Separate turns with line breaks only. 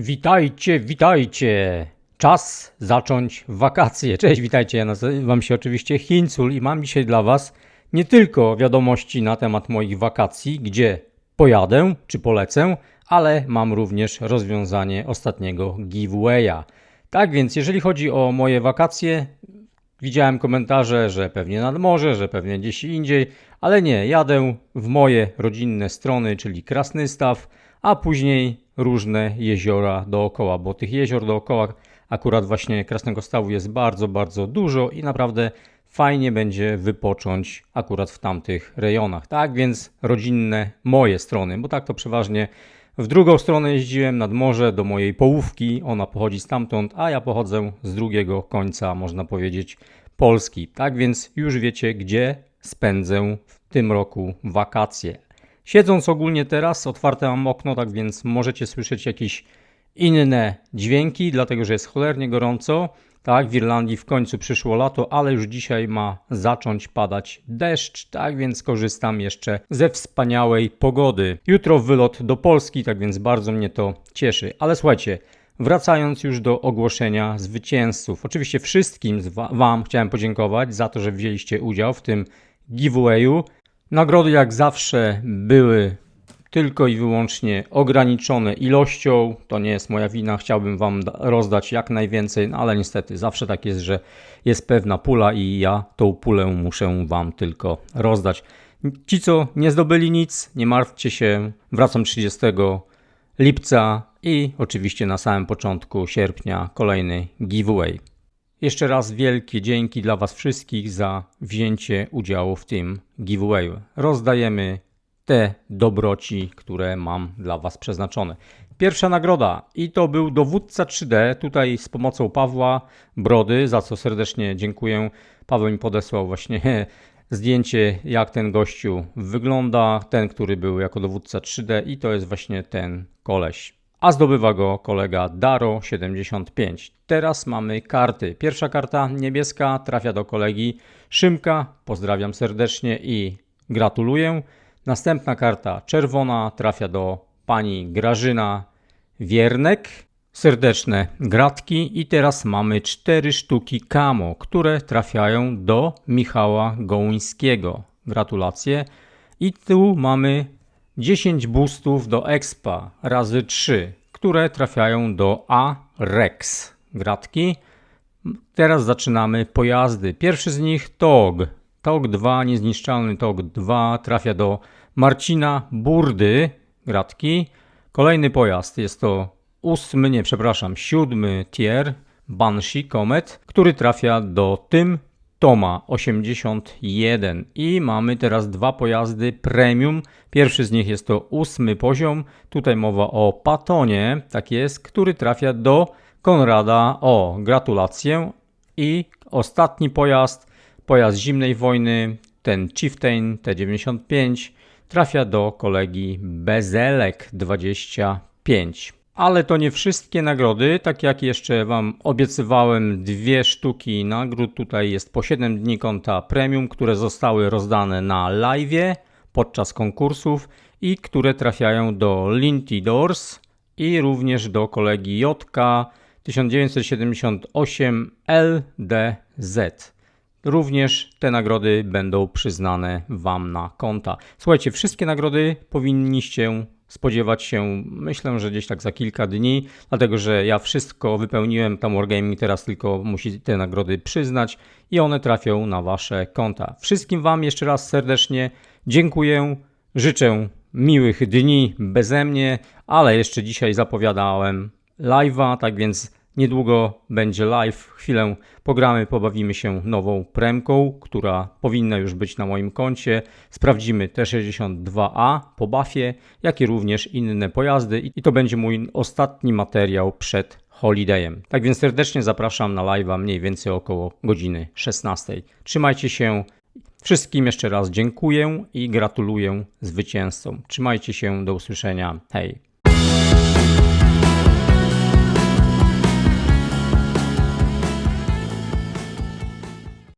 Witajcie, witajcie! Czas zacząć wakacje. Cześć, witajcie. Ja nazywam się oczywiście Hincul i mam dzisiaj dla Was nie tylko wiadomości na temat moich wakacji, gdzie pojadę czy polecę, ale mam również rozwiązanie ostatniego giveawaya. Tak więc, jeżeli chodzi o moje wakacje, widziałem komentarze, że pewnie nad morze, że pewnie gdzieś indziej, ale nie, jadę w moje rodzinne strony, czyli Krasnystaw, a później różne jeziora dookoła, bo tych jezior dookoła akurat właśnie Krasnego Stawu jest bardzo, bardzo dużo i naprawdę fajnie będzie wypocząć akurat w tamtych rejonach. Tak więc rodzinne moje strony, bo tak to przeważnie w drugą stronę jeździłem nad morze do mojej połówki, ona pochodzi stamtąd, a ja pochodzę z drugiego końca, można powiedzieć, Polski. Tak więc już wiecie, gdzie spędzę w tym roku wakacje. Siedząc ogólnie teraz, otwarte mam okno, tak więc możecie słyszeć jakieś inne dźwięki, dlatego że jest cholernie gorąco. Tak, w Irlandii w końcu przyszło lato, ale już dzisiaj ma zacząć padać deszcz, tak więc korzystam jeszcze ze wspaniałej pogody. Jutro wylot do Polski, tak więc bardzo mnie to cieszy. Ale słuchajcie, wracając już do ogłoszenia zwycięzców. Oczywiście wszystkim Wam chciałem podziękować za to, że wzięliście udział w tym giveawayu. Nagrody jak zawsze były tylko i wyłącznie ograniczone ilością. To nie jest moja wina, chciałbym Wam da- rozdać jak najwięcej, no ale niestety zawsze tak jest, że jest pewna pula i ja tą pulę muszę Wam tylko rozdać. Ci, co nie zdobyli nic, nie martwcie się, wracam 30 lipca i oczywiście na samym początku sierpnia kolejny giveaway. Jeszcze raz wielkie dzięki dla Was wszystkich za wzięcie udziału w tym giveawayu. Rozdajemy te dobroci, które mam dla Was przeznaczone. Pierwsza nagroda i to był dowódca 3D, tutaj z pomocą Pawła Brody, za co serdecznie dziękuję. Paweł mi podesłał właśnie zdjęcie, jak ten gościu wygląda, ten, który był jako dowódca 3D i to jest właśnie ten koleś. A zdobywa go kolega Daro75. Teraz mamy karty. Pierwsza karta niebieska trafia do kolegi Szymka. Pozdrawiam serdecznie i gratuluję. Następna karta czerwona trafia do pani Grażyna Wiernek. Serdeczne gratki i teraz mamy cztery sztuki kamo, które trafiają do Michała Gołyńskiego. Gratulacje. I tu mamy 10 boostów do Expa razy 3, które trafiają do A-Rex. Gratki. Teraz zaczynamy pojazdy. Pierwszy z nich TOG. TOG 2, niezniszczalny TOG 2 trafia do Marcina Burdy. Gratki. Kolejny pojazd jest to ósmy, nie przepraszam, siódmy tier Banshee Comet, który trafia do tym Toma 81 i mamy teraz dwa pojazdy premium. Pierwszy z nich jest to ósmy poziom. Tutaj mowa o Patonie, tak jest, który trafia do Konrada. O, gratulacje. I ostatni pojazd, pojazd zimnej wojny, ten Chieftain T95 trafia do kolegi Bezelek 25. Ale to nie wszystkie nagrody, tak jak jeszcze Wam obiecywałem, dwie sztuki nagród. Tutaj jest po 7 dni konta premium, które zostały rozdane na live podczas konkursów i które trafiają do Linty Doors i również do kolegi JK 1978 LDZ. Również te nagrody będą przyznane Wam na konta. Słuchajcie, wszystkie nagrody powinniście spodziewać się, myślę, że gdzieś tak za kilka dni, dlatego że ja wszystko wypełniłem, tam Wargaming teraz tylko musi te nagrody przyznać i one trafią na Wasze konta. Wszystkim Wam jeszcze raz serdecznie dziękuję, życzę miłych dni beze mnie, ale jeszcze dzisiaj zapowiadałem live'a, tak więc Niedługo będzie live, chwilę pogramy, pobawimy się nową premką, która powinna już być na moim koncie. Sprawdzimy T62A po buffie, jak i również inne pojazdy i to będzie mój ostatni materiał przed holidayem. Tak więc serdecznie zapraszam na live'a mniej więcej około godziny 16. Trzymajcie się. Wszystkim jeszcze raz dziękuję i gratuluję zwycięzcom. Trzymajcie się, do usłyszenia. Hej.